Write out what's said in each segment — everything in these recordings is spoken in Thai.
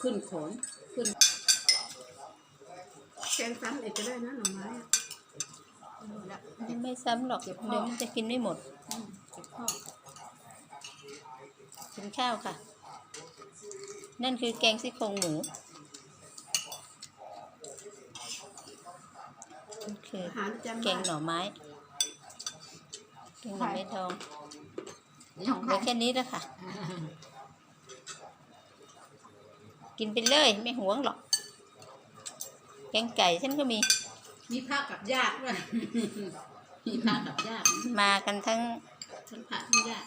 ขึ้นขนขึ้นแกงซ้ำอีกก็ได้นะหน่อไม้อะแล้วไม่ซ้ำหรอกเดี๋ยวมันจะกินไม่หมดอืมเก็บข้าวกินข้าวค่ะ นั่นคือแกงซี่โครงหมูนั่นคืออาหารประจำแกงหน่อไม้แกงหน่อไม้ดองนี่ของใครไว้แค่นี้แล้วค่ะ กินไปเลยไม่หวงหรอก แกงไก่ฉันก็มี มีผ้ากับยากด้วย มีผ้ากับยากมากันทั้งทั้งผ้าทั้งยาก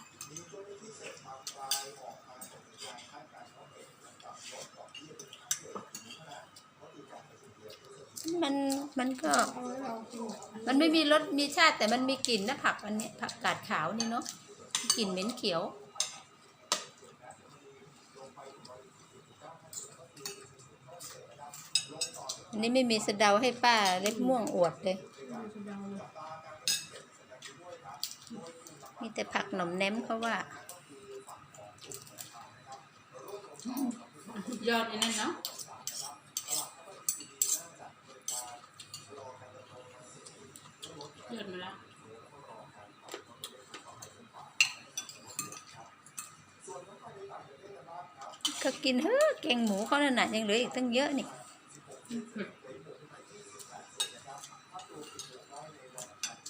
มันมันก็ มันไม่มีรสมีชาติแต่มันมีกลิ่นนะผักอันเนี้ยผักกาดขาวนี่เนาะกลิ่นเหม็นเขียว อันนี้ไม่มีสะเดาให้ป้าเล็บม่วงอวดเลย มีแต่ผักหน่อมแนมเขาว่า ยอดไอ้นั่นเนาะยอดมาแล้วก็กินเฮ้อะแกงหมูเขานั่นน่ะยังเหลืออีกตั้งเยอะนี่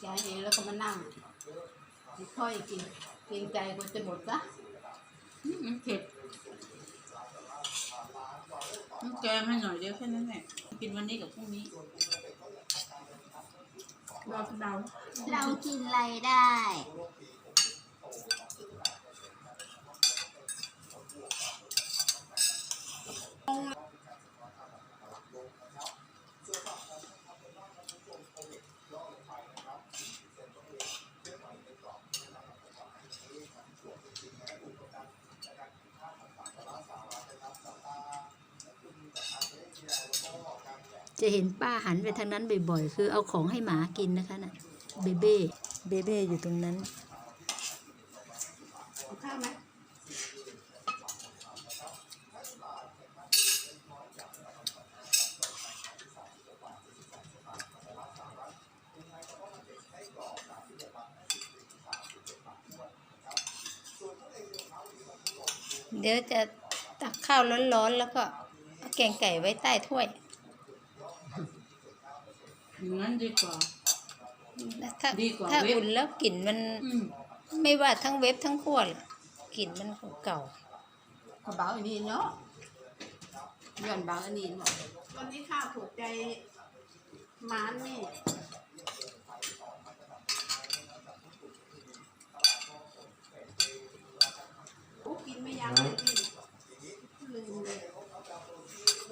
ยายเองแล้วก็มานั่งค่อยๆกินเกรงใจคนจะหมดซะอืมมันเผ็ดมันแกงให้หน่อยเดียวแค่นั้นแหละกินวันนี้กับพรุ่งนี้รอเดาเรากินอะไรได้ จะเห็นป้าหันไปทางนั้นบ่อยๆ คือเอาของให้หมากินนะคะน่ะเบเบ้เบเบ้อยู่ตรงนั้นเอาข้าวไหมเดี๋ยวจะตักข้าวร้อนๆ แล้วก็เอาแกงไก่ไว้ใต้ถ้วย อย่างนั้นดีกว่า ถ้าดีกว่าถ้าเว็บ อุ่นแล้วกลิ่นมันอืมไม่ว่าทั้งเว็บทั้งขั้วเลยกลิ่นมันเก่า กระเป๋าอันนี้เนาะย่อนบางอันนี้เนาะวันนี้ข้าวถูกใจหมานนี่โอ้กินไม่ยั้งเลยพี่ลืมเลย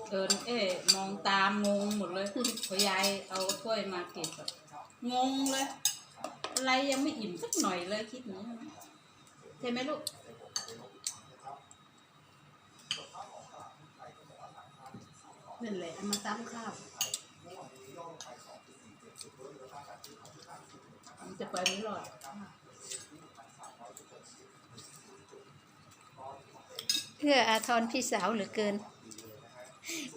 เดินเอ๊ะมองตามงงหมดเลยพอยายเอาถ้วยมาเก็บงงเลย อะไรยังไม่อิ่มสักหน่อยเลยคิดอย่างนี้ใช่ไหมลูกนั่นแหละเอามาตั้งข้าวมันจะไปไม่รอดเพื่ออาทรพี่สาวเหลือเกิน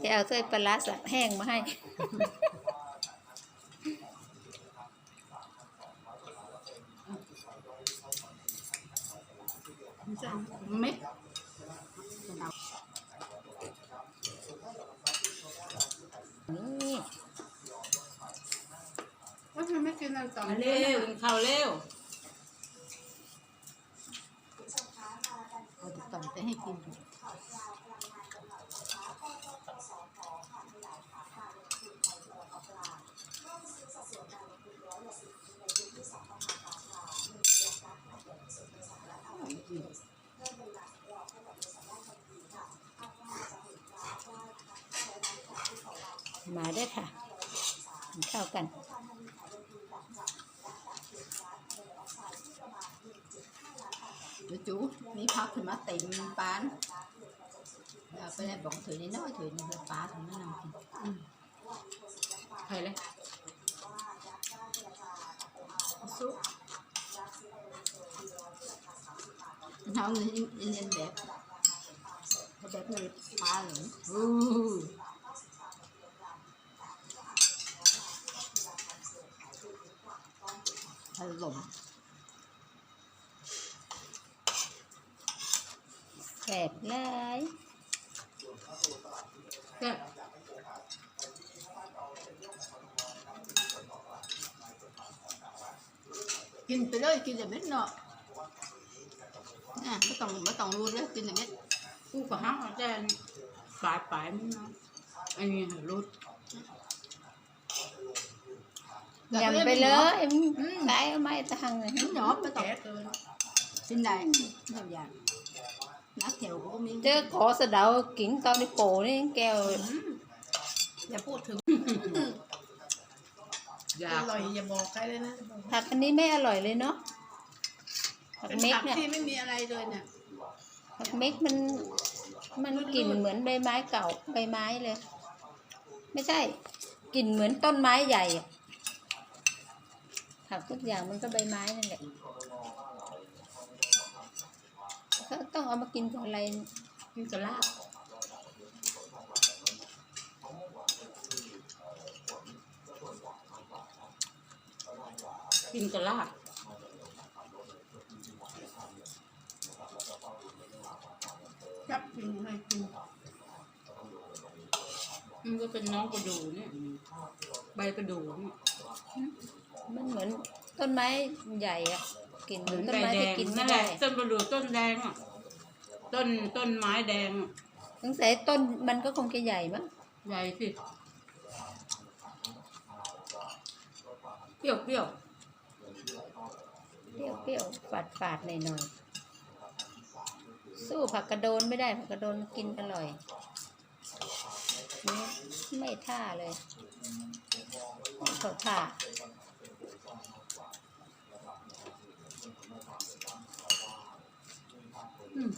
จะเอาถ้วยปลาร้าสับแห้งมาให้ เม็ดนี่แล้วทำไมไม่กินอะไรต่อมาเร็วกินข้าวเร็วเอาแต่ต่อแต่ให้กินมาได้วยค่ะ กัน จู่ๆนี่พักขึ้นมาเต็มปานเอาไปเลยบอกถือนิดน้อยถือนี่คือปลาถึงนั่นเอากินใครเลยซุปเอาเงินเรียนแบบแบบนี้ปลาเหลือ งอู้ถล่มแสบหลายแซ่บกินไปเลยกินแต่เม็ดเนาะอะไม่ต้องไม่ต้องรูดเลยกินแต่เม็ดกูก็ห้ามอาจารย์ปลายปลายๆมึงนะไอ้นี่รุด ยำไปเลยตายเอาไม้ตะหังเลยน้ำหยอบไม่ต้องแก่เกินกินได้ทุกอย่างนักเถียวก็มีเจอขอสะเดากิ่งตอนในโปนี่แก้วอย่าพูดถึงอยาอกร่อยอย่าบอกใครเลยนะผักอันนี้ไม่อร่อยเลยเนาะผักเป็นเม็กผักเนี่ยที่ไม่มีอะไรเลยเนี่ยผักเม็กมันมันกลิ่นเหมือนใบไม้เก่าใบไม้เลย ไม่ใช่กลิ่นเหมือนต้นไม้ใหญ่อะ ผักทุกอย่างมันก็ใบไม้นั่นแหละก็ต้องเอามากินกับอะไรกินกะลาบกินกะลาบจับกินให้กินมันก็เป็นน้องประดูเนี่ย ใบประดูเนี่ย มันเหมือนต้นไม้ใหญ่อะกลิ่นเหมือนต้นใบไม้แดที่งกินไม่นั่นแหได้ ละต้นประดูต้นแดงอะต้นต้นไม้แดงอะสงสัยต้นมันก็คงจะใหญ่มั้งใหญ่สิเปรี้ยวเปรี้ยวเปรี้ยวเปรี้ยวฝาดฝาดหน่อยหน่อยสู้ผักกระโดนไม่ได้ผักกระโดนกินอร่อยนี่ไม่ท่าเลยไม่เขาท่าอืม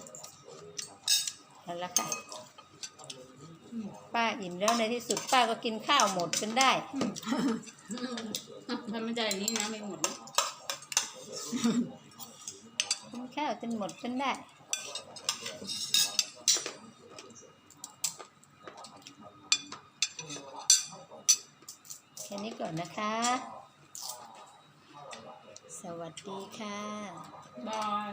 นั่นแหละค่ะ ป้าอิ่มแล้วในที่สุดป้าก็กินข้าวหมดจนได้ถ้าไม่ได้นี้นะไม่หมดนะกินข้าวจนหมดจนได้ นี้ก่อนนะคะ สวัสดีค่ะ บาย